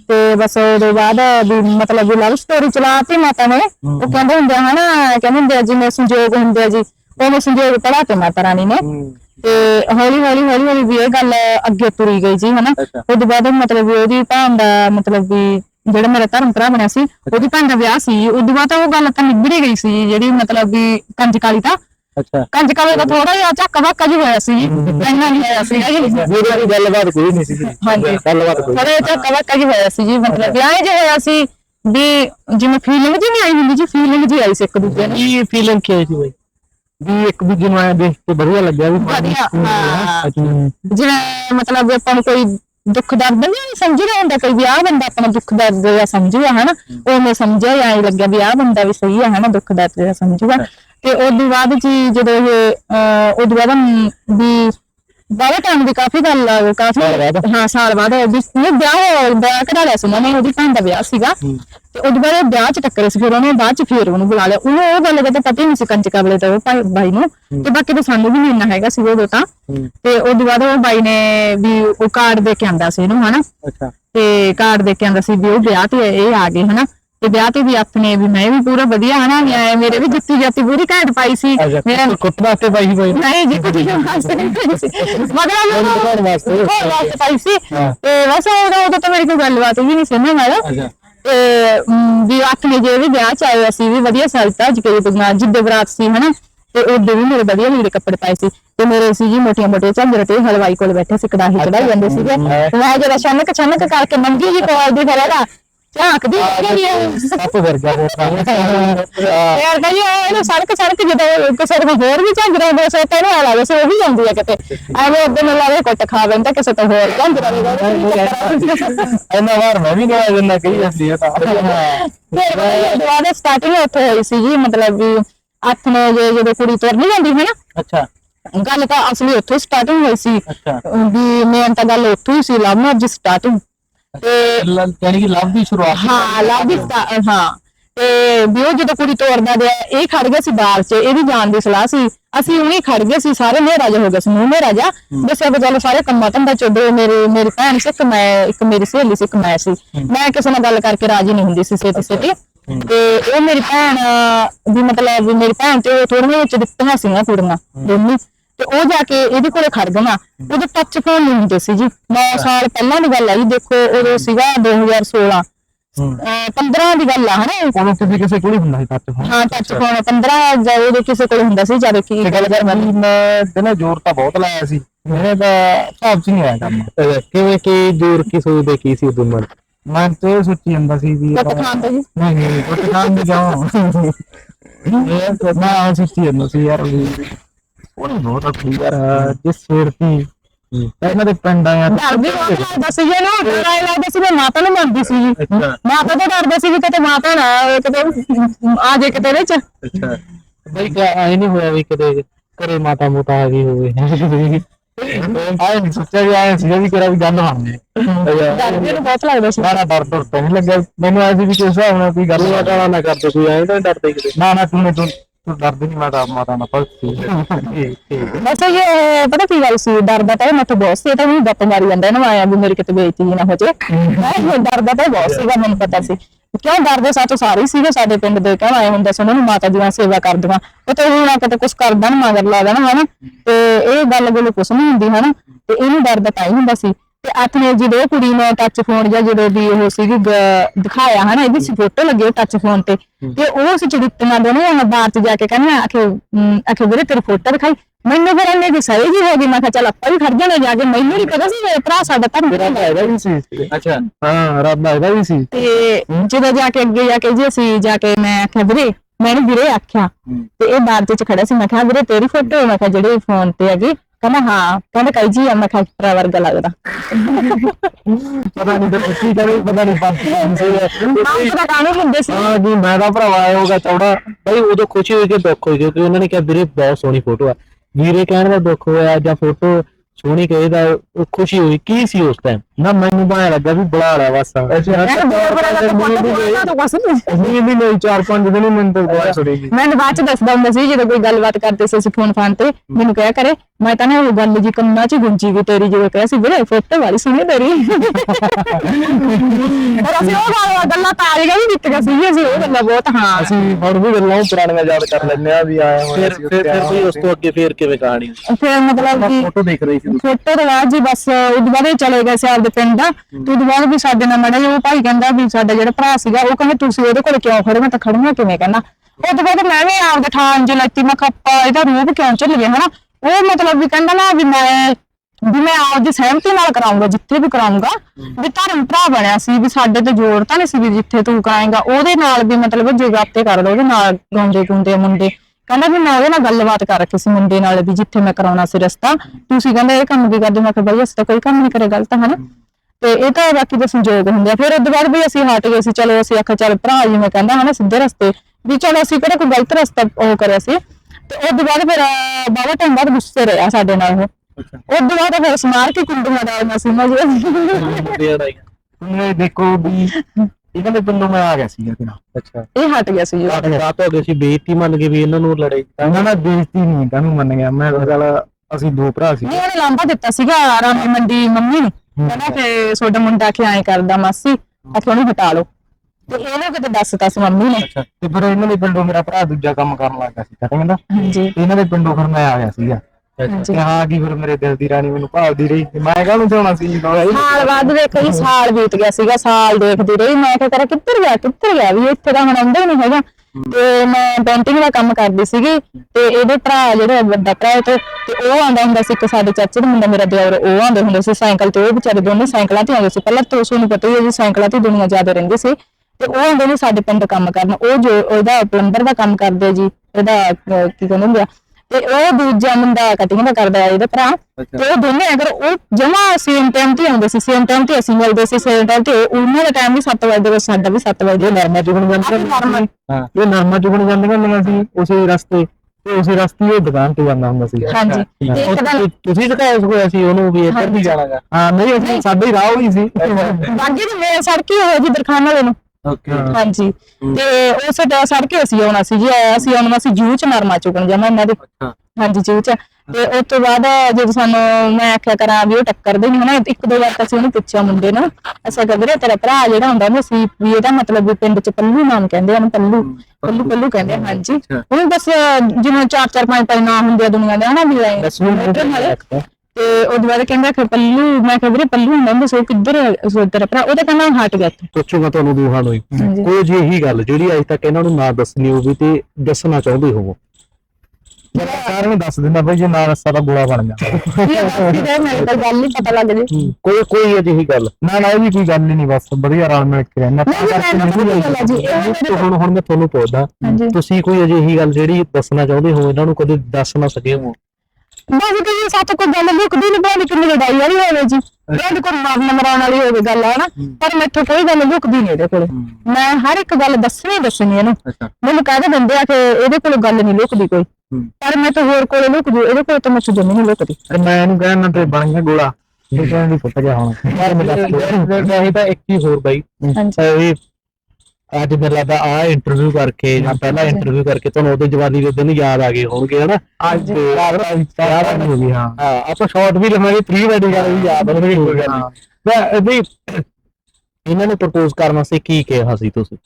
ਤੇ ਬਸ ਉਹਦੇ ਬਾਅਦ ਵੀ ਮਤਲਬ ਵੀ ਲਵ ਸਟੋਰੀ ਚਲਾਤੀ ਮਾਤਾ ਨੇ। ਉਹ ਕਹਿੰਦੇ ਹੁੰਦੇ ਹਨਾ ਕਹਿੰਦੇ ਹੁੰਦੇ ਆ ਜਿਵੇਂ ਸੰਜੋਗ ਹੁੰਦੇ ਆ ਜੀ ਉਹਨੇ ਸੰਜੋਗ ਪੜਾ ਤੇ ਮਾਤਾ ਰਾਣੀ ਨੇ। ਤੇ ਹੌਲੀ ਹੌਲੀ ਹੌਲੀ ਹੌਲੀ ਵੀ ਇਹ ਗੱਲ ਅੱਗੇ ਤੁਰੀ ਗਈ ਜੀ ਹਨਾ। ਉਹਦੇ ਬਾਅਦ ਮਤਲਬ ਵੀ ਉਹਦੀ ਭੈਣ ਦਾ ਮਤਲਬ ਵੀ ਜਿਹੜਾ ਮੇਰਾ ਧਰਮ ਭਰਾ ਬਣਿਆ ਸੀ ਉਹਦੀ ਭੈਣ ਦਾ ਵਿਆਹ ਸੀ ਉਦੋਂ ਬਾਅਦ ਉਹ ਗੱਲ ਤਾਂ ਨਿਬੜੀ ਗਈ ਸੀ ਜਿਹੜੀ ਮਤਲਬ ਵੀ ਕੰਜਕਾਲੀ ਦਾ ਅੱਛਾ। ਕੰਜਕਾਲੀ ਦਾ ਥੋੜਾ ਜਿਹਾ ਝੱਕਾ ਵੱਕਾ ਜਿਹਾ ਹੋਇਆ ਸੀ। ਇੰਨਾ ਨਹੀਂ ਹੋਇਆ ਸੀ। ਮੇਰੀ ਵੀ ਗੱਲਬਾਤ ਕੋਈ ਨਹੀਂ ਸੀ। ਹਾਂਜੀ। ਗੱਲਬਾਤ ਕੋਈ ਥੋੜਾ ਜਿਹਾ ਝੱਕਾ ਵੱਕਾ ਜਿਹਾ ਹੋਇਆ ਸੀ ਜੀ। ਮਤਲਬ ਵਿਆਹ ਜਿਹਾ ਹੋਇਆ ਸੀ ਵੀ ਜਿਵੇਂ ਫੀਲਿੰਗ ਜੀ ਨਹੀਂ ਆਈ ਹੁੰਦੀ ਜੀ ਫੀਲਿੰਗ ਜੀ ਆਈ ਸੀ ਇੱਕ ਦੂਜੇ ਨੂੰ ਕੀ ਫੀਲਿੰਗ ਕੀ ਆਈ ਸੀ ਬਈ? ਵੀ ਇੱਕ ਦੂਜੇ ਨੂੰ ਆਇਆ ਦੇਖ ਕੇ ਵਧੀਆ ਲੱਗਿਆ ਵੀ ਵਧੀਆ, ਹਾਂ। ਅੱਛਾ। ਜਿਵੇਂ ਮਤਲਬ ਆਪਾਂ ਨੂੰ ਕੋਈ ਦੁੱਖ ਦਰਦ ਨਹੀਂ ਸਮਝਦਾ ਹੁੰਦਾ ਕੋਈ ਵਿਆਹ ਬੰਦਾ ਆਪਣਾ ਦੁੱਖ ਦਰਦ ਜਾਂ ਸਮਝੂਗਾ ਹਨਾ। ਉਹ ਮੈਂ ਸਮਝਿਆ ਐਂ ਲੱਗਿਆ ਵੀ ਆਹ ਬੰਦਾ ਵੀ ਸਹੀ ਹੈ ਹਨਾ ਦੁੱਖ ਦਰਦ ਜਾਂ ਸਮਝੂਗਾ ਤੇ ਉਦੋਂ ਬਾਅਦ ਜੀ ਜਦੋਂ ਇਹ ਉਦੋਂ ਬਾਅਦ ਵੀ ਬਾਬਾ ਟਾਈਮ ਦੀ ਕਾਫੀ ਗੱਲ ਆ, ਕਾਫੀ? ਹਾਂ ਸਾਲ ਬਾਅਦ ਵੀ ਇਹ ਵਿਆਹ ਵਿਆਹ ਕਰਾ ਲਿਆ ਸੀ ਉਹਨਾਂ ਉਹਦੀ ਭੈਣ ਦਾ ਵਿਆਹ ਸੀਗਾ। ਤੇ ਉਦੋਂ ਬਾਅਦ ਵਿਆਹ ਚ ਟੱਕਰੇ ਸੀ ਫਿਰ ਉਹਨੇ ਬਾਅਦ ਚ ਫਿਰ ਉਹਨੂੰ ਬੁਲਾ ਲਿਆ। ਉਹਨੂੰ ਉਹ ਗੱਲ ਦਾ ਪਤਾ ਹੀ ਨਹੀਂ ਸੀ ਕੰਚਕਾ ਵੇਲੇ ਤਾਂ ਉਹ ਭਾਈ ਬਾਈ ਨੂੰ। ਤੇ ਬਾਕੀ ਤਾਂ ਸਾਨੂੰ ਵੀ ਨਹੀਂ ਇੰਨਾ ਹੈਗਾ ਸੀ ਉਦੋਂ ਤਾਂ। ਤੇ ਉਦੋਂ ਬਾਅਦ ਉਹ ਬਾਈ ਨੇ ਵੀ ਉਹ ਕਾਰਡ ਦੇ ਕੇ ਆਂਦਾ ਸੀ ਇਹਨੂੰ ਹਨਾ। ਅੱਛਾ। ਤੇ ਕਾਰਡ ਦੇ ਕੇ ਆਂਦਾ ਸੀ ਵੀ ਉਹ ਵਿਆਹ ਤੇ ਇਹ ਆ ਗਏ ਹਨਾ। ਤੇ ਵਿਆਹ ਤੇ ਵੀ ਆਪਣੇ ਵੀ ਮੈਂ ਵੀ ਪੂਰਾ ਵਧੀਆ ਹਨਾ ਮੈਂ- ਮੇਰੇ ਵੀ ਜੁੱਤੀ ਜਾਤੀ ਪੂਰੀ ਘਾਟ ਪਾਈ ਸੀ। ਮੇਰਾ ਕੁੱਟ ਵਾਸਤੇ ਪਾਈ ਬਈ ਨਹੀਂ ਜੀ ਕੁਝ ਵਾਸਤੇ ਨਹੀਂ ਪਾਈ ਸੀ। ਮਗਰ ਮੈਨੂੰ ਦਿਖਾਉਣ ਵਾਸਤੇ। ਦਿਖਾਉਣ ਵਾਸਤੇ ਪਾਈ ਸੀ। ਤੇ ਬਸ ਉਦੋਂ ਤਾਂ ਮੇਰੀ ਕੋਈ ਗੱਲਬਾਤ ਵੀ ਨਹੀਂ ਸੀ ਨਾ ਮੈਂ ਅੱਛਾ। ਤੇ ਵੀ ਆਖਣੇ ਜੇ ਵੀ ਵਿਆਹ ਚ ਆਏ ਅਸੀਂ ਵੀ ਵਧੀਆ ਸਜਤਾ ਕੇ ਦੁਨੀਆ ਜਿੱਦੇ ਬਰਾਤ ਸੀ ਹਨਾ। ਤੇ ਉਹਦੇ ਵੀ ਮੇਰੇ ਵਧੀਆ ਲੀੜੇ ਕੱਪੜੇ ਪਾਏ ਸੀ। ਤੇ ਮੇਰੇ ਸੀ ਜੀ ਮੋਟੀਆਂ ਮੋਟੀਆਂ ਝਾਂਜਰ ਤੇ ਹਲਵਾਈ ਕੋਲ ਬੈਠੇ ਸੀ ਕੜਾਹੀ ਚੜਾਈ ਜਾਂਦੇ ਸੀਗੇ। ਮੈਂ ਜਿਹੜਾ ਛਨਕ ਛਨਕ ਕਰਕੇ ਨੰਗੀ ਜੀ ਕੋਲ ਦੀ ਫਰੇਗਾ ਝਾਕਦੀ ਰਹੀ ਸੱਪ ਵਰ ਗਿਆ। ਉਹ ਯਾਰ ਕਹੀ ਇਹਨੂੰ ਸੜਕ ਸੜਕ ਜਦੋਂ ਕਿਸੇ ਨੂੰ ਹੋਰ ਵੀ ਝਾਂਜਰਾ ਦੇ ਸੋ ਤੈਨੂੰ ਆ ਲੱਗਦਾ ਸੀ ਵੀ ਜਾਂਦੀ ਆ ਕਿਤੇ। ਐਵੇਂ ਉਹਦੇ ਨਾਲ ਲਾਵੇ ਕੁੱਟ ਖਾ ਲੈਂਦਾ ਕਿਸੇ ਤੋਂ ਹੋਰ ਦੇ ਇੰਨਾ ਵਾਰ ਮੈਂ ਵੀ ਨਹੀਂ ਆ ਜਾਂਦਾ ਕਹੀ ਜਾਂਦੀ ਹੈ ਤਾਂ। ਫਿਰ ਬਾਅਦ ਸਟਾਰਟਿੰਗ ਉੱਥੇ ਹੋਈ ਸੀ ਜੀ ਮਤਲਬ ਵੀ ਅੱਠ ਨੇ ਜੇ ਜਦੋਂ ਕੁੜੀ ਤੁਰ ਨਹੀਂ ਜਾਂਦੀ ਹੈ ਨਾ ਅੱਛਾ। ਗੱਲ ਤਾਂ ਅਸਲੀ ਉੱਥੋਂ ਸਟਾਰਟਿੰਗ ਹੋਈ ਸੀ। ਵੀ ਮੇਨ ਤਾਂ ਗੱਲ ਉੱਥੋਂ ਹੀ ਸੀ ਲਵ ਮੈਰਿਜ ਸਟਾਰਟਿੰਗ ਤੇ ਯਾਨੀ ਕਿ ਲਵ ਦੀ ਸ਼ੁਰੂਆਤ ਹਾਂ ਲਵ ਦੀ ਸਟਾ- ਹਾਂ। ਤੇ ਵੀ ਉਹ ਜਦੋਂ ਕੁੜੀ ਤੋਰਦਾ ਗਿਆ ਇਹ ਖੜ ਗਿਆ ਸੀ ਬਾਲ 'ਚ ਇਹਦੀ ਜਾਣ ਦੀ ਸਲਾਹ ਸੀ। ਅਸੀਂ ਉਹਨੇ ਖੜ ਗਏ ਸੀ ਸਾਰੇ ਮੇਰਾ ਜਿਹਾ ਹੋ ਗਿਆ ਸੀ ਮੂੰਹ ਮੇਰਾ ਜਿਹਾ। ਦੱਸਿਆ ਵੀ ਚਲੋ ਸਾਰੇ ਕੰਮਾਂ ਧੰਦਾ ਚੋਦੇ ਮੇਰੀ ਮੇਰੀ ਭੈਣ ਸੀ ਇੱਕ ਮੈਂ ਇੱਕ ਮੇਰੀ ਸਹੇਲੀ ਸੀ ਇੱਕ ਮੈਂ ਸੀ। ਮੈਂ ਕਿਸੇ ਨਾਲ ਗੱਲ ਕਰਕੇ ਰਾਜੀ ਨਹੀਂ ਹੁੰਦੀ ਸੀ ਛੇਤੀ ਛੇਤੀ ਤੇ ਉਹ ਮੇਰੀ ਭੈਣ ਅਹ, ਵੀ ਮਤਲਬ ਵੀ ਮੇਰੀ ਭੈਣ ਤੇ ਉਹ ਥੋੜੀਆਂ ਵਿੱਚ ਦਿੱਤੀਆਂ ਸੀਗੀਆਂ ਕੁੜੀਆਂ ਦੋਨੇ। ਤੇ ਉਹ ਜਾ ਕੇ ਇਹਦੇ ਕੋਲੇ ਖੜ ਗਈਆਂ ਉਹਦੇ ਟੱਚ ਫੋਨ ਨਹੀਂ ਹੁੰਦੇ ਸੀ ਜੀ 9 ਸਾਲ ਪਹਿਲਾਂ ਦੀ ਗੱਲ ਆ ਜੀ ਦੇਖੋ ਉਦੋਂ ਸੀਗਾ 2016 ਅਹ 15 ਦੀ ਗੱਲ ਆ ਹਨਾ ਉਦੋਂ ਤੁਸੀਂ ਕਿਸੇ ਕੋਲ ਹੀ ਹੁੰਦਾ ਸੀ ਟੱਚ ਫੋਨ ਹਾਂ ਟੱਚ ਫੋਨ 15 ਜਦੋਂ ਉਦੋਂ ਕਿਸੇ ਕੋਲ ਹੁੰਦਾ ਸੀ ਜਦ ਕੀ ਗੱਲ ਕਰ ਮੈਂ ਮੈਂ ਦਿਨੇ ਜ਼ੋਰ ਤਾਂ ਬਹੁਤ ਲਾਇਆ ਸੀ। ਮੇਰੇ ਤਾਂ ਹਿਸਾਬ ਚ ਨਹੀਂ ਆਇਆ ਕੰਮ। ਕਿਵੇਂ ਕੀ ਜ਼ੋਰ ਕੀ ਸੋਚਦੇ ਕੀ ਸੀ ਉਦੋਂ ਮਨ ਮੈਂ ਤੇ ਸੋਚੀ ਜਾਂਦਾ ਸੀ ਵੀ ਕੁੱਟ ਖਾਣ ਤੇ ਜੀ। ਨਹੀਂ ਨਹੀਂ ਕੁੱਟ ਖਾਣ ਨਹੀਂ ਤਾਂ ਮੈਂ ਸੋਚੀ ਜਾਂਦਾ ਸੀ ਯਾਰ ਵੀ ਉਹ ਨੋ ਤਾਂ ਠੀਕ ਯਾਰ ਜਿਸ ਸਵੇਰਤੀ ਇਹਨਾਂ ਦੇ ਪਿੰਡ ਆਇਆ ਡਰ ਵੀ ਬਹੁਤ ਲੱਗਦਾ ਸੀ ਜੀ ਨਾ ਡਰ ਆਏ ਲੱਗਦਾ ਸੀ ਮੈਂ ਮਾਤਾ ਨੂੰ ਮੰਨਦੀ ਸੀ। ਜੀ ਮਾਤਾ ਤੋਂ ਡਰਦਾ ਸੀ ਵੀ ਕਿਤੇ ਮਾਤਾ ਨਾ ਕਿਤੇ ਆ ਜੇ ਕਿਤੇ ਵਿੱਚ। ਅੱਛਾ। ਬਈ ਕਿਆ ਐ ਨਹੀਂ ਹੋਇਆ ਵੀ ਕਦੇ ਘਰੇ ਮਾਤਾ ਮੋਤਾ ਆ ਗਈ ਹੋਵੇ। ਆਏ ਨਹੀਂ ਸੋਚਿਆ ਵੀ ਆਏ ਸੀ ਵੀ ਕਰਾ ਵੀ ਗੱਲ ਬਣਨੀ ਡਰ ਵੀ ਇਹਨੂੰ ਬਹੁਤ ਲੱਗਦਾ ਸੀ। ਸਾਰਾ ਡਰ ਡਰ ਤਾਂ ਨਹੀਂ ਲੱਗਿਆ। ਮੈਨੂੰ ਐਸੀ ਵੀ ਕਿਸ ਹਿਸਾਬ ਨਾਲ ਕੋਈ ਗੱਲ ਬਾਤ ਵਾਲਾ ਨਾ ਕਰਦੇ ਕੋਈ ਐਂ ਤਾਂ ਡਰਦੇ ਕਿਤੇ। ਨਾ ਨਾ ਤੂੰ ਤੂੰ ਤੂੰ ਡਰਦੀ ਨਹੀਂ ਮਾਤਾ ਮਾਤਾ ਨਾਲ ਪਰ ਠੀਕ ਠੀਕ ਬਸ ਇਹ ਪਤਾ ਕੀ ਗੱਲ ਸੀ ਡਰਦਾ ਤਾਂ ਇਹ ਮੈਥੋਂ ਬਹੁਤ ਸੀ, ਇਹ ਤਾਂ ਮੈਨੂੰ ਗੱਪ ਮਾਰੀ ਜਾਂਦਾ, ਇਹਨੂੰ ਆਇਆ ਵੀ ਮੇਰੀ ਕਿਤੇ ਬੇਇੱਜ਼ਤੀ ਨਾ ਹੋ ਜਾਏ ਮੈਂ ਡਰਦਾ ਤਾਂ ਇਹ ਬਹੁਤ ਸੀਗਾ, ਮੈਨੂੰ ਪਤਾ ਸੀ। ਕਿਉਂ ਡਰਦੇ ਸਾਥੋਂ ਸਾਰੇ ਹੀ ਸੀਗੇ ਸਾਡੇ ਪਿੰਡ ਦੇ, ਕਿਉਂ ਆਏ ਹੁੰਦੇ ਸੀ ਉਹਨਾਂ ਨੂੰ ਮਾਤਾ ਦੀਆਂ ਸੇਵਾ ਕਰਦੀਆਂ ਉਹ ਤੇ ਹੁਣ ਨਾ ਕਿਤੇ ਕੁਝ ਕਰਦਾ ਨਾ ਮਗਰ ਲਾ ਦੇਣਾ, ਹਨਾ। ਤੇ ਇਹ ਗੱਲ ਗੁੱਲ ਕੁਛ ਨਹੀਂ ਹੁੰਦੀ, ਹਨਾ। ਤੇ ਇਹਨੂੰ ਡਰਦਾ ਤਾਂ ਹੀ ਹੁੰਦਾ ਸੀ। ਤੇ ਨੇ ਜਦੋਂ ਕੁੜੀ ਨੇ ਟੱਚ ਫੋਨ ਜਾਂ ਜਦੋਂ ਦੀ ਉਹ ਸੀਗੀ ਗ- ਦਿਖਾਇਆ ਹਨਾ ਇਹਦੀ ਸੀ ਫੋਟੋ ਲੱਗੀ ਟੱਚ ਫੋਨ ਤੇ। ਤੇ ਉਹ ਸੀ ਚੜਿੱਤੀਆਂ ਦੋਨੇ ਉਹ ਬਾਹਰ ਚ ਜਾ ਕੇ ਕਹਿੰਦਾ ਆਖੇ ਅਮ, ਆਖੇ ਵੀਰੇ ਤੇਰੀ ਫੋਟੋ ਦਿਖਾਈ। ਮੈਨੂੰ ਫਿਰ ਇਹਨੇ ਦੀ ਸਹੀ ਜੀ ਹੋ ਗਈ ਮੈਂ ਕਿਹਾ ਚੱਲ ਆਪਾਂ ਵੀ ਖੜ ਜਾਣਾ ਜਾ ਕੇ ਮੈਨੂੰ ਨਹੀਂ ਪਤਾ ਸੀ ਮੇਰੇ ਭਰਾ ਸਾਡਾ ਧਰਮ ਰਾਦਾ ਇਹਦਾ ਵੀ ਸੀ। ਅੱਛਾ। ਹਾਂ ਰਾਦਾ ਇਹਦਾ ਵੀ ਸੀ। ਤੇ ਜਦੋਂ ਜਾ ਕੇ ਅੱਗੇ ਜਾ ਕੇ ਜੀ ਅਸੀਂ ਜਾ ਕੇ ਮੈਂ ਆਖਿਆ ਵੀਰੇ ਮੈਨੂੰ ਵੀਰੇ ਆਖਿਆ। ਤੇ ਇਹ ਬਾਰ ਚ ਖੜਾ ਸੀ ਮੈਂ ਕਿਹਾ ਵੀਰੇ ਤੇਰੀ ਫੋਟੋ ਮੈਂ ਕਿਹਾ ਜਿਹੜੀ ਫੋਨ ਤੇ ਹੈਗੀ। ਕਹਿੰਦਾ ਹਾਂ ਕਹਿੰਦਾ ਕਈ ਜੀ ਆ ਮੈਂ ਕਿਹਾ ਭਰਾ ਵਰਗਾ ਲੱਗਦਾ ਪਤਾ ਨਹੀਂ ਤੇ ਕੀ ਕਰੇ ਪਤਾ ਨਹੀਂ ਪੰਜ ਨਾਮ ਪਤਾ ਕਾਹਨੂੰ ਹੁੰਦੇ ਸੀ ਹਾਂ ਜੀ ਮੈਂ ਤਾਂ ਭਰਾਵਾ ਆਇਆ ਹੋਗਾ ਚੌੜਾ ਬਈ ਉਦੋਂ ਖੁਸ਼ੀ ਹੋਈ ਕਿ ਦੁੱਖ ਹੋਈ ਕਿਉਂਕਿ ਉਹਨਾਂ ਨੇ ਕਿਹਾ ਵੀਰੇ ਬਹੁਤ ਸੋਹਣੀ ਫੋਟੋ ਆ ਵੀਰੇ ਕਹਿਣ ਦਾ ਦੁੱਖ ਹੋਇਆ ਜਾਂ ਫੋਟੋ ਸੋਹਣੀ ਕਹੇ ਦਾ ਉਹ ਖੁਸ਼ੀ ਹੋਈ ਕੀ ਸੀ ਉਸ ਟਾਈਮ ਨਾ ਮੈਨੂੰ ਬਾਇਆ ਲੱਗਾ ਵੀ ਬੜਾ ਲਿਆ ਬਸ ਅੱਛਾ ਮੈਂ ਦੋ ਬੜਾ ਦਾ ਫੋਟੋ ਪਾਉਣਾ ਤਾਂ ਕੁਛ ਨਹੀਂ ਅਸੀਂ ਵੀ ਨਹੀਂ ਚਾਰ ਪੰਜ ਦਿਨ ਹੀ ਮੈਨੂੰ ਤਾਂ ਬਹੁਤ ਸੁਣੇਗੀ ਮੈਨੂੰ ਬਾਅਦ ਚ ਦੱਸਦਾ ਹੁੰਦਾ ਸੀ ਜਦੋਂ ਕੋਈ ਗੱਲਬਾਤ ਕਰਦੇ ਸੀ ਅਸੀਂ ਫੋਨ ਫਾਨ ਤੇ ਮੈਨੂੰ ਕਿਹਾ ਕਰੇ ਮੈਂ ਤਾਂ ਨਾ ਉਹ ਗੱਲ ਜੀ ਕੰਨਾਂ 'ਚ ਗੁੰਜੀ ਗਈ ਤੇਰੀ ਜਦੋਂ ਕਿਹਾ ਸੀ ਵੀਰੇ ਫੋਟੋ ਵਾਲੀ ਸੋਹਣੀ ਤੇਰੀ। ਪਰ ਅਸੀਂ ਉਹ ਗੱਲ- ਗੱਲਾਂ ਤਾਜ਼ੀਆਂ ਵੀ ਕੀਤੀਆਂ ਸੀ ਅਸੀਂ ਉਹ ਗੱਲਾਂ ਬਹੁਤ ਹਾਂ। ਅਸੀਂ ਹੁਣ ਵੀ ਗੱਲਾਂ ਪੁਰਾਣੀਆਂ ਯਾਦ ਕਰ ਲੈਂਦੇ ਆ ਵੀ ਆਏ ਹੋਏ ਫਿਰ ਫਿਰ ਫਿਰ ਕੋਈ ਉਸ ਤੋਂ ਅੱਗੇ ਫੇਰ ਕਿਵੇਂ ਕਹਾਣੀ ਫਿਰ ਮਤਲਬ ਕਿ ਫੋਟੋ ਦੇਖ ਰਹੀ ਸੀ। ਫੋਟੋ ਤੋਂ ਬਾਅਦ ਜੀ ਬਸ ਉਦੋਂ ਬਾਅਦ ਚਲੇ ਗਏ ਸੀ ਆਪਦੇ ਪਿੰਡ। ਤੇ ਉਦੋਂ ਬਾਅਦ ਵੀ ਸਾਡੇ ਨਾਲ ਮੜਾ ਉਹ ਭਾਈ ਕਹਿੰਦਾ ਵੀ ਸਾਡਾ ਜਿਹੜਾ ਭਰਾ ਸੀਗਾ ਉਹ ਕਹਿੰਦਾ ਤੁਸੀਂ ਉਹਦੇ ਕੋਲ ਕਿਉਂ ਖੜੇ ਮੈਂ ਤਾਂ ਖੜੂੰਗਾ ਕਿਵੇਂ ਕਹਿੰਦਾ? ਉਦੋਂ ਬਾਅਦ ਮੈਂ ਵੀ ਆਪਦੇ ਠਾਣ ਚ ਲੈਤੀ ਮੈਂ ਆਪਾਂ ਇਹਦਾ ਰੂਪ ਕਿਉਂ ਚੱਲ ਗਿਆ ਹਨਾ? ਉਹ ਮਤਲਬ ਵੀ ਕਹਿੰਦਾ ਨਾ ਵੀ ਮੈਂ ਵੀ ਮੈਂ ਆਪਦੀ ਸਹਿਮਤੀ ਨਾਲ ਕਰਾਉਂਗਾ ਜਿੱਥੇ ਵੀ ਕਰਾਉਂਗਾ ਵੀ ਧਰਮ ਭਰਾ ਬਣਿਆ ਸੀ ਵੀ ਸਾਡੇ ਤੇ ਜ਼ੋਰ ਤਾਂ ਨਹੀਂ ਸੀ ਵੀ ਜਿੱਥੇ ਤੂੰ ਕਰਾਏਗਾ ਉਹਦੇ ਨਾਲ ਵੀ ਮਤਲਬ ਜਗਾਤੇ ਕਰ ਲਓ ਉਹਦੇ ਨਾਲ ਗਾਉਂਦੇ ਗੁੰਦੇ ਮੁੰਡੇ। ਕਹਿੰਦਾ ਵੀ ਮੈਂ ਉਹਦੇ ਨਾਲ ਗੱਲਬਾਤ ਕਰ ਰੱਖੀ ਸੀ ਮੁੰਡੇ ਨਾਲ ਵੀ ਜਿੱਥੇ ਮੈਂ ਕਰਾਉਣਾ ਸੀ ਰਸਤਾ। ਤੁਸੀਂ ਕਹਿੰਦੇ ਇਹ ਕੰਮ ਕੀ ਕਰਦੇ? ਮੈਂ ਕਿਹਾ ਬਈ ਅਸੀਂ ਤਾਂ ਕੋਈ ਕੰਮ ਨਹੀਂ ਕਰੇ ਗਲਤ ਹਨਾ? ਤੇ ਇਹ ਤਾਂ ਬਾਕੀ ਦੇ ਸੰਜੋਗ ਹੁੰਦੇ ਫਿਰ ਉਦੋਂ ਬਾਅਦ ਵੀ ਅਸੀਂ ਹਟ ਗਏ ਸੀ ਚਲੋ ਅਸੀਂ ਆਖਿਆ ਚੱਲ ਭਰਾ ਜੀ ਮੈਂ ਕਹਿੰਦਾ ਹਨਾ ਸਿੱਧੇ ਰਸਤੇ ਵੀ ਚਲੋ ਅਸੀਂ ਕਿਹੜਾ ਕੋਈ ਗਲਤ ਰਸਤਾ ਉਹ ਕਰਿਆ ਸੀ। ਤੇ ਉਦੋਂ ਬਾਅਦ ਫਿਰ ਬਾਬਾ ਟਾਈਮ ਬਾਅਦ ਗੁੱਸੇ ਰਿਹਾ ਸਾਡੇ ਨਾਲ ਉਹ। ਉਦੋਂ ਬਾਅਦ ਫਿਰ ਸਮਾਰ ਕੇ ਕੁੰਡੂਆਂ ਦਾ ਸੀ ਮੈਂ ਤੁਸੀਂ ਦੇਖੋ ਵੀ ਇਹਨਾਂ ਦੇ ਪਿੰਡੋਂ ਮੈਂ ਆ ਗਿਆ ਸੀ ਕਿਤੇ ਅੱਛਾ। ਇਹ ਹਟ ਗਿਆ ਸੀ ਜੀ। ਰਾਤ ਹੋ ਗਈ ਸੀ ਬੇਇੱਜ਼ਤੀ ਮੰਨ ਕੇ ਵੀ ਇਹਨਾਂ ਨੂੰ ਲੜੇ ਇਹਨਾਂ ਨਾਲ ਬੇਇੱਜ਼ਤੀ ਨਹੀਂ ਕਾਹਨੂੰ ਮੰਨ ਗਿਆ? ਮੈਂ ਚੱਲ ਅਸੀਂ ਦੋ ਭਰਾ ਸੀ। ਨਹੀਂ ਉਹਨੇ ਲਾਂਬਾ ਦਿੱਤਾ ਸੀਗਾ ਰਾਮੀ ਮੰਡੀ ਮੰਮੀ ਨੇ। ਕਹਿੰਦਾ ਕਿ ਤੁਹਾਡਾ ਮੁੰਡਾ ਕਿ ਐਂ ਕਰਦਾ ਮਾਸੀ ਆਖਿਆ ਉਹਨੂੰ ਹਟਾ ਲਓ। ਤੇ ਇਹਨੇ ਕਿਤੇ ਦੱਸਤਾ ਸੀ ਮੰਮੀ ਨੇ। ਅੱਛਾ ਤੇ ਫਿਰ ਇਹਨਾਂ ਦੇ ਪਿੰਡੋਂ ਮੇਰਾ ਭਰਾ ਦੂਜਾ ਕੰਮ ਕਰਨ ਲੱਗ ਸੀ ਤਾਂ ਕਹਿੰਦਾ ਹਾਂਜੀ। ਇਹਨਾਂ ਦੇ ਪਿੰਡੋਂ ਫਿਰ ਮੈਂ ਆ ਗਿਆ ਸੀਗਾ। ਹਾਂਜੀ। ਤੇ ਹਾਂ ਕੀ ਫਿਰ ਮੇਰੇ ਦਿਲ ਦੀ ਰਾਣੀ ਮੈਨੂੰ ਭਾਲਦੀ ਰਹੀ ਤੇ ਮੈਂ ਕਾਹਨੂੰ ਚਾਹਣਾ ਸੀ ਜਦੋਂ ਆਈ ਸਾਲ ਬਾਅਦ ਵੇਖੋ ਜੀ ਸਾਲ ਬੀਤ ਗਿਆ ਸੀਗਾ ਸਾਲ ਦੇਖਦੀ ਰਹੀ। ਮੈਂ ਕਿਹਾ ਕਰਾਂ ਕਿੱਧਰ ਗਿਆ ਕਿੱਧਰ ਗਿਆ ਵੀ? ਇੱਥੇ ਤਾਂ ਹੁਣ ਆਉਂਦਾ ਹੀ ਨਹੀਂ ਹੈਗਾ। ਤੇ ਮੈਂ ਪੇਂਟਿੰਗ ਦਾ ਕੰਮ ਕਰਦੀ ਸੀਗੀ ਤੇ ਇਹਦੇ ਭਰਾ ਜਿਹੜਾ ਵੱਡਾ ਭਰਾ ਤੇ ਤੇ ਉਹ ਆਂਦਾ ਹੁੰਦਾ ਸੀ ਇੱਕ ਸਾਡੇ ਚਾਚੇ ਦਾ ਮੁੰਡਾ ਮੇਰਾ ਦਿਓਰ ਉਹ ਆਂਦੇ ਹੁੰਦੇ ਸੀ ਸਾਈਕਲ ਤੇ। ਉਹ ਵਿਚਾਰੇ ਦੋਨੇ ਸਾਈਕਲਾਂ ਤੇ ਆਉਂਦੇ ਸੀ। ਪਹਿਲਾਂ ਤਾਂ ਉਸ ਨੂੰ ਪਤਾ ਹੀ ਹੈ ਜੀ ਸਾਈਕਲਾਂ ਤੇ ਦੁਨੀਆ ਜ਼ਿਆਦਾ ਰਹਿੰਦੀ ਸੀ। ਤੇ ਉਹ ਆਉਂਦੇ ਨੇ ਸਾਡੇ ਪਿੰਡ ਕੰਮ ਕਰਨ ਉਹ ਜੋ ਉਹਦਾ ਪਲੰਬਰ ਦਾ ਕੰਮ ਕਰਦੇ ਜੀ ਇਹਦਾ ਅਹ, ਕੀ ਕਹਿੰਦੇ ਹੁੰਦੇ ਆ ਤੇ ਉਹ ਦੂਜਾ ਮੁੰਡਾ ਕਟਿੰਗ ਦਾ ਕਰਦਾ ਹੈ ਇਹਦਾ ਭਰਾ ਤੇ ਉਹ ਦੋਨੇ ਅਗਰ ਉਹ ਜਮਾ ਸੇਮ ਟਾਈਮ ਤੇ ਆਉਂਦੇ ਸੀ ਸੇਮ ਟਾਈਮ ਤੇ ਅਸੀਂ ਮਿਲਦੇ ਸੀ ਸੇਮ ਟਾਈਮ ਤੇ ਉਹ- ਉਹਨਾਂ ਦਾ ਟਾਈਮ ਵੀ 7 ਵਜੇ ਦਾ ਸਾਡਾ ਵੀ 7 ਵਜੇ ਦਾ। ਨਰਮਾ ਚੁਗਣ ਜਾਂਦੇ ਨਰਮਾ। ਹਾਂ। ਇਹ ਨਰਮਾ ਚੁਗਣ ਜਾਂਦੀਆਂ ਹੁੰਦੀਆਂ ਸੀ ਉਸੇ ਰਸਤੇ ਤੇ ਉਸੇ ਰਸਤੇ ਉਹ ਦੁਕਾਨ ਤੇ ਜਾਂਦਾ ਹੁੰਦਾ ਸੀ। ਹਾਂਜੀ। ਤੇ ਇੱਕ ਦਿਨ ਤੁਸੀਂ ਦਿਖਾਇਆ ਹੋਇਆ ਸੀ ਉਹਨੂੰ ਵੀ ਇੱਧਰ ਨਹੀਂ ਜਾਣਾਗਾ? ਹਾਂ ਨਹੀਂ ਅਸੀਂ ਸਾਡੇ ਹੀ ਰਾਹ ਹੋਈ ਸੀ। ਬਾਗੀ ਤੇ ਮੇਰੇ ਸੜਕ ਹੀ ਹੋਇਆ ਜੀ ਦਰਖਾਨ ਵਾਲੇ ਨੂੰ। ਓਕੇ ਹਾਂਜੀ। ਤੇ ਉਸ ਦਾ ਸੜਕ ਅਸੀਂ ਆਉਣਾ ਸੀ ਜੀ ਅਸੀਂ ਆਉਣਾ ਸੀ ਜੂਹ ਚ ਨਰਮਾ ਚੁਗਣ ਜਾਣਾ ਇਹਨਾਂ ਦੇ। ਹਾਂਜੀ ਜੂਹ ਚ। ਤੇ ਉਸ ਤੋਂ ਬਾਅਦ ਜਦੋਂ ਸਾਨੂੰ ਮੈਂ ਆਖਿਆ ਕਰਾਂ ਵੀ ਉਹ ਟੱਕਰਦੇ ਨਹੀਂ ਹਨਾ ਇੱਕ ਦੋ ਵਾਰ ਤਾਂ ਅਸੀਂ ਉਹਨੂੰ ਪੁੱਛਿਆ ਮੁੰਡੇ ਨੂੰ ਅਸਾਂ ਕਹਿੰਦੇ ਵੀਰੇ ਤੇਰਾ ਭਰਾ ਜਿਹੜਾ ਹੁੰਦਾ ਨਾ ਸੀ ਵੀ ਇਹਦਾ ਮਤਲਬ ਵੀ ਪਿੰਡ ਚ ਪੱਲੂ ਨਾਮ ਕਹਿੰਦੇ ਆ ਉਹਨੂੰ ਪੱਲੂ ਪੱਲੂ। ਪੱਲੂ ਕਹਿੰਦੇ ਹਾਂਜੀ। ਉਹਨੂੰ ਬਸ ਜਿਵੇਂ ਚਾਰ ਚਾਰ ਪੰਜ ਪੰਜ ਨਾਮ ਹੁੰਦੇ ਆ ਦੁਨੀਆ ਦੇ ਹਨਾ ਵੀ ਨਾਲੇ। ਤੇ ਉਹਦੇ ਬਾਅਦ ਕਹਿੰਦਾ ਕਿ ਪੱਲੂ ਮੈਂ ਕਿਹਾ ਵੀਰੇ ਪੱਲੂ ਹੁੰਦਾ ਮੈਂ ਸੋ ਕਿੱਧਰ ਹੈ ਸੋ ਤੇਰਾ ਭਰਾ ਉਹਦਾ ਕਹਿੰਦਾ ਹਟ ਗਿਆ ਇੱਥੋਂ। ਪੁੱਛੂਗਾ ਤੁਹਾਨੂੰ ਦੋਹਾਂ ਨੂੰ ਹੀ ਹਾਂਜੀ। ਕੋਈ ਜੀ ਇਹੀ ਗੱਲ ਜਿਹੜੀ ਅੱਜ ਤੱਕ ਇਹਨਾਂ ਨੂੰ ਨਾ ਦੱਸਣੀ ਹੋਵੇ ਤੇ ਦੱਸਣਾ ਚਾਹੁੰਦੇ ਹੋਵੋ। ਮੈਂ ਸਾਰਿਆਂ ਨੂੰ ਦੱਸ ਦਿੰਦਾ ਬਈ ਜੇ ਨਾ ਦੱਸਾਂ ਤਾਂ ਬੁਰਾ ਬਣ ਜਾਂਦਾ ਇਹ ਦੱਸੀ ਦੇ ਮੈਨੂੰ ਤਾਂ ਗੱਲ ਨਹੀਂ ਪਤਾ ਲੱਗ ਜੇ ਕੋਈ ਕੋਈ ਅਜਿਹੀ ਗੱਲ। ਨਾ ਨਾ ਇਹ ਵੀ ਕੋਈ ਗੱਲ ਹੀ ਨਹੀਂ ਬਸ ਵਧੀਆ ਰਲ ਮਿਲ ਕੇ ਰਹਿਣਾ। ਨਹੀਂ, ਮੈਂ ਤਾਂ ਨਹੀਂ ਗੱਲ ਆ ਜੀ, ਇਹ ਮੇਰੇ- ਹੁਣ ਹੁਣ ਮੈਂ ਤੁਹਾਨੂੰ ਪੁੱਛਦਾ ਹਾਂਜੀ। ਤੁਸੀਂ ਕੋਈ ਅਜਿਹੀ ਗੱਲ ਜਿਹੜੀ ਦੱਸਣਾ ਚਾਹੁੰਦੇ ਹੋ ਇਹਨਾਂ ਨੂੰ ਕਦੇ ਦੱਸ ਨਾ ਸਕੇ ਹੋ ਬਸ ਕਿ ਇਹ ਸੱਤ ਕੋਈ ਗੱਲ ਲੁਕਦੀ ਨਹੀਂ ਬਣੀ ਕਿੰਨੀ ਲੜਾਈ ਵਾਲੀ ਹੋਵੇ ਜੀ। ਇਹਦੇ ਕੋਲ ਮਾਰਨ ਮਰਾਉਣ ਵਾਲੀ ਹੋਵੇ ਗੱਲ ਹੈ ਨਾ? ਪਰ ਮੈਥੋਂ ਕੋਈ ਗੱਲ ਲੁਕਦੀ ਨਹੀਂ ਇਹਦੇ ਕੋਲ। ਮੈਂ ਹਰ ਇੱਕ ਗੱਲ ਦੱਸਣੀ ਦੱਸਣੀ ਇਹਨੂੰ। ਮੈਨੂੰ ਕਹਦੇ ਦਿੰਦੇ ਆ ਕਿ ਇਹਦੇ ਕੋਲ ਗੱਲ ਨਹੀਂ ਲੁਕਦੀ ਕੋਈ। ਪਰ ਮੈਂ ਤਾਂ ਹੋਰ ਕੋਲ ਲੁਕਦੀ ਇਹਦੇ ਕੋਲ ਤਾਂ ਮੈਥੋਂ ਜਮੀ ਨਹੀਂ ਲੁਕਦੀ ਮੈਂ ਇਹਨੂੰ ਕਹਿਣਾ ਤੇ ਬਣ ਗਿਆ ਗੋਲਾ। ਇਹ ਕਹਿਣ ਦੀ ਫੁੱਟ ਗਿਆ ਹੁਣ। ਯਾਰ ਮੈਂ ਦੱਸ ਵੈਸੇ ਤਾਂ ਇੱਕ ਹੀ ਹੋਰ ਬਾਈ। ਇਹ ਅੱਜ ਮੈਨੂੰ ਲੱਗਦਾ ਆ ਇੰਟਰਵਿਊ ਕਰਕੇ ਜਾਂ ਪਹਿਲਾ ਇੰਟਰਵਿਊ ਕਰਕੇ ਤੁਹਾਨੂੰ ਉਹਦੇ ਜਵਾਨੀ ਦੇ ਦਿਨ ਯਾਦ ਆ ਗਏ ਹੋਣਗੇ ਹਨਾ? ਅੱਜ ਯਾਰ ਯਾਰ ਹੋ ਗਈ ਹਾਂ ਹਾਂ ਆਪਾਂ ਸ਼ਾਰਟ ਵੀ ਲਵਾਂਗੇ ਪ੍ਰੀ ਵੈਡਿੰਗ ਵਾਲੀ ਵੀ ਯਾਦ ਹੋਣਗੇ ਕੋਈ ਗੱਲ ਨਹੀਂ। ਮੈਂ ਵੀ ਇਹਨਾਂ ਨੂੰ ਪ੍ਰਪੋਜ਼ ਕਰਨ ਵਾਸਤੇ ਕੀ ਕਿਹਾ ਸੀ ਤੁਸੀਂ?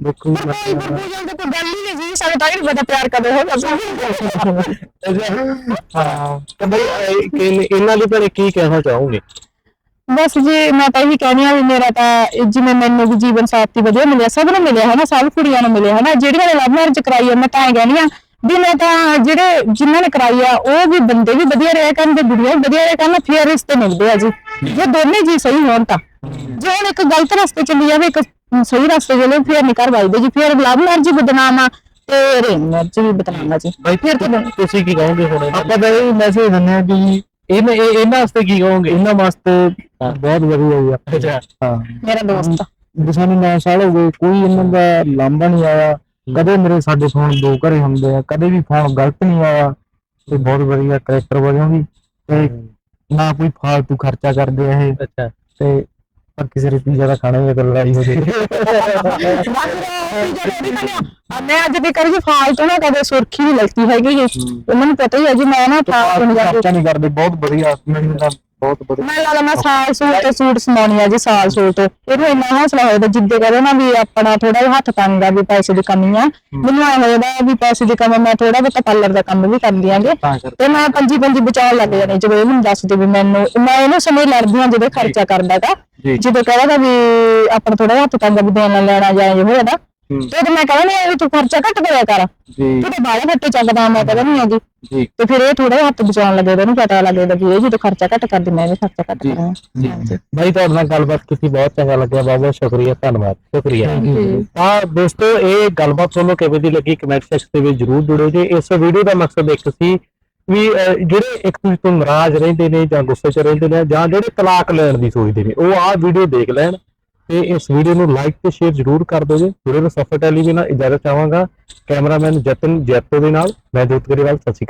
ਦੁੱਖ ਕੋਈ ਪ੍ਰਪੋਜ਼ਲ ਤੇ ਕੋਈ ਗੱਲ ਹੀ ਨਹੀਂ ਜੀ ਸਾਡੇ ਤਾਂ ਹੀ ਨੀ ਪਤਾ ਪਿਆਰ ਕਦੇ ਹੋਗਾ ਹਾਂ ਤੇ ਬਈ ਇਹਨਾਂ ਲਈ ਪਰ ਕੀ ਕਹਿਣਾ ਚਾਹੋਗੇ? ਬਸ ਜੀ ਮੈਂ ਤਾਂ ਇਹੀ ਕਹਿਣੀ ਆ ਵੀ ਮੇਰਾ ਤਾਂ ਜਿਵੇਂ ਮੈਨੂੰ ਵੀ ਜੀਵਨ ਸਾਥੀ ਵਧੀਆ ਮਿਲਿਆ ਸਭ ਨੂੰ ਮਿਲਿਆ ਹਨਾ ਸਭ ਕੁੜੀਆਂ ਨੂੰ ਮਿਲਿਆ ਹਨਾ ਜਿਹੜੀਆਂ ਨੇ ਲਵ ਮੈਰਿਜ ਕਰਾਈ ਆ ਮੈਂ ਤਾਂ ਇਹ ਕਹਿਣੀ ਆ ਵੀ ਮੈਂ ਤਾਂ ਜਿਹੜੇ ਜਿਨ੍ਹਾਂ ਨੇ ਕਰਾਈ ਆ ਉਹ ਵੀ ਬੰਦੇ ਵੀ ਵਧੀਆ ਰਿਹਾ ਕਰਨ ਤੇ ਕੁੜੀਆਂ ਵੀ ਵਧੀਆ ਰਿਹਾ ਕਰਨ ਫਿਰ ਰਿਸ਼ਤੇ ਮਿਲਦੇ ਆ ਜੀ। ਜੇ ਦੋਨੇ ਜੀ ਸਹੀ ਹੋਣ ਤਾਂ। ਜੇ ਹੁਣ ਇੱਕ ਗਲਤ ਰਸਤੇ ਚੱਲੀ ਜਾਵੇ ਇੱਕ ਸਹੀ ਰਸਤੇ ਚੱਲੇ ਫਿਰ ਨਹੀਂ ਕਰ ਵਾਈਦੇ ਜੀ ਫਿਰ ਲਵ ਮੈਰਿਜ ਬਦਨਾਮ ਆ ਤੇ ਰੇਨ ਮੈਰਿਜ ਵੀ ਬਦਨਾਮ ਆ ਜੀ। ਫਿਰ ਤਾਂ ਤੁਸੀਂ ਕੀ ਕਹੋਗੇ ਹੁਣ? ਆਪਾਂ ਤਾਂ ਇਹ ਮੈਸੇਜ ਦਿੰਦੇ ਆ ਕਿ ਇਹਨਾਂ ਇਹ- ਇਹਨਾਂ ਵਾਸਤੇ ਕੀ ਕਹੋਗੇ? ਇਹਨਾਂ ਵਾਸਤੇ ਬਹੁਤ ਵਧੀਆ ਜੀ ਅੱਛਾ। ਹਾਂ। ਮੇਰਾ ਦੋਸਤ। ਵੀ ਸਾਨੂੰ 9 ਸਾਲ ਹੋ ਗਏ ਕੋਈ ਇਹਨਾਂ ਦਾ ਲਾਂਭਾ ਨਹੀਂ ਆਇਆ। ਕਦੇ ਮੇਰੇ ਸਾਡੇ ਫੋਨ ਦੋ ਘਰੇ ਹੁੰਦੇ ਆ ਕਦੇ ਵੀ ਫੋਨ ਗਲਤ ਨਹੀਂ ਆਇਆ। ਤੇ ਬਹੁਤ ਵਧੀਆ ਕਰੈਕਟਰ ਵਜੋਂ ਵੀ। ਤੇ ਨਾ ਕੋਈ ਫਾਲਤੂ ਖਰਚਾ ਕਰਦੇ ਆ ਇਹ। ਅੱਛਾ। ਤੇ ਪਰ ਕਿਸੇ ਰੀਤੀ ਜ਼ਿਆਦਾ ਖਾਣਾ ਵੀ ਤਾਂ ਲੜਾਈ ਹੋ ਜਾਏ ਮੈਂ ਅੱਜ ਦੀ ਕਰੀ ਫਾਲਤੂ ਨਾ ਕਦੇ ਸੁਰਖੀ ਨਹੀਂ ਲੱਗਦੀ ਹੈਗੀ। ਜੀ ਉਹਨਾਂ ਨੂੰ ਪਤਾ ਹੀ ਹੈ ਜੀ ਮੈਂ ਨਾ ਕਰਦੀ ਖਰਚਾ ਨਹੀਂ ਕਰਦੇ ਬਹੁਤ ਵਧੀਆ। ਮੈਨੂੰ ਤਾਂ ਬਹੁਤ ਵਧੀਆ। ਮੈਂ ਲੱਗਦਾ ਮੈਂ ਸਾਲ ਸੂਟ ਤੇ ਸੂਟ ਸਮਾਉਣੀ ਆ ਜੀ ਸਾਲ ਸੂਟ। ਇਹਨੂੰ ਇੰਨਾ ਹੌਸਲਾ ਹੋਇਆ ਜਿੱਦੇ ਕਰੇ ਨਾ ਵੀ ਆਪਣਾ ਥੋੜਾ ਜਿਹਾ ਹੱਥ ਤੰਗ ਆ ਵੀ ਪੈਸੇ ਦੀ ਕਮੀ ਆ। ਮੈਨੂੰ ਐ ਹੋਇਆ ਵੀ ਪੈਸੇ ਦੀ ਕਮੀ ਮੈਂ ਥੋੜਾ ਬਹੁਤ ਪਾਰਲਰ ਦਾ ਕੰਮ ਵੀ ਕਰਦੀ ਆਂਗੇ ਤਾਂ ਕਰਕੇ। ਤੇ ਮੈਂ ਪੰਜੀ ਪੰਜੀ ਬਚਾਉਣ ਲੱਗ ਜਾਣੀ ਜਦੋਂ ਇਹ ਮੈਨੂੰ ਦੱਸਦੇ ਵੀ ਮੈਨੂੰ ਮੈਂ ਇਹਨੂੰ ਸਮੇਂ ਲੜਦੀ ਆ ਜਦੋਂ ਖਰਚਾ ਕਰਦਾਗਾ ਜੀ। ਜਦੋਂ ਕਹਿੰਦਾ ਵੀ ਆਪਣਾ ਥੋੜਾ ਜਿਹਾ ਹੱਥ ਤੰਗ ਵੀ ਦੇਣਾ ਲੈਣਾ ਜਾਂ ਇਹ ਹੋਇਆ ਦਾ ਹੂੰ। ਤੇ ਮੈਂ ਕਹਿੰਦਾ ਨਹੀਂ ਤੂੰ ਖਰਚਾ ਘੱਟ ਕਰਿਆ ਕਰ। ਜੀ। ਤੂੰ ਤਾਂ ਬਾਹਰ ਫੱਟੇ ਚੱਕਦਾ ਮੈਂ ਕਹਿੰਦਾ ਨਹੀਂ ਹੈਗੀ। ਜੀ। ਤੇ ਫਿਰ ਇਹ ਥੋੜਾ ਹੱਥ ਬਚਾਉਣ ਲੱਗੇ ਉਹਨੂੰ ਪਤਾ ਲੱਗੇਗਾ ਵੀ ਇਹ ਜਦੋਂ ਖਰਚਾ ਘੱਟ ਕਰਦੀ ਮੈਂ ਵੀ ਖਰਚਾ ਘੱਟ ਜੀ। ਕਰਾਂ। ਭਾਈ ਤੁਹਾਡੇ ਨਾਲ ਗੱਲਬਾਤ ਕੀਤੀ ਬਹੁਤ ਚੰਗਾ ਲੱਗਿਆ ਬਹੁਤ ਬਹੁਤ ਸ਼ੁਕਰੀਆ ਧੰਨਵਾਦ ਸ਼ੁਕਰੀਆ। ਜੀ। ਤਾਂ ਦੋਸਤੋ ਇਹ ਗੱਲਬਾਤ ਤੁਹਾਨੂੰ ਕਿਵੇਂ ਦੀ ਲੱਗੀ ਕਮੈਂਟ ਸੈਕਸ਼ਨ ਦੇ ਵਿੱਚ ਜਰੂਰ ਜੁੜਿਓ ਜੀ। ਇਸ ਵੀਡੀਓ ਦਾ ਮਕਸਦ ਇੱਕ ਸੀ ਵੀ ਅਹ, ਜਿਹੜੇ ਇੱਕ ਦੂਜੇ ਤੋਂ ਨਾਰਾਜ਼ ਰਹਿੰਦੇ ਨੇ ਜਾਂ ਗੁੱਸੇ 'ਚ ਰਹਿੰਦੇ ਨੇ ਜਾਂ ਜਿਹੜੇ ਤਲਾਕ ਲੈਣ ਦੀ ਸੋਚਦੇ ਨੇ ਉਹ ਆਹ ਵੀਡੀਓ ਦੇਖ ਲੈਣ। ਤੇ ਇਸ ਵੀਡੀਓ ਨੂੰ ਲਾਈਕ ਤੇ ਸ਼ੇਅਰ ਜਰੂਰ ਕਰ ਦਿਓ ਜੀ। ਜੁੜੇ ਰਹੋ ਸਫਰ ਟੈਲੀਵਿਜ਼ਨ ਨਾਲ ਇਜਾਜ਼ਤ ਚਾਹਾਂਗਾ। ਕੈਮਰਾਮੈਨ ਜਤਨ ਜੈਤੋ ਦੇ ਨਾਲ। ਮੈਂ ਜੋਤ ਗਰੇਵਾਲ, ਸਤਿ ਸ਼੍ਰੀ ਅਕਾਲ।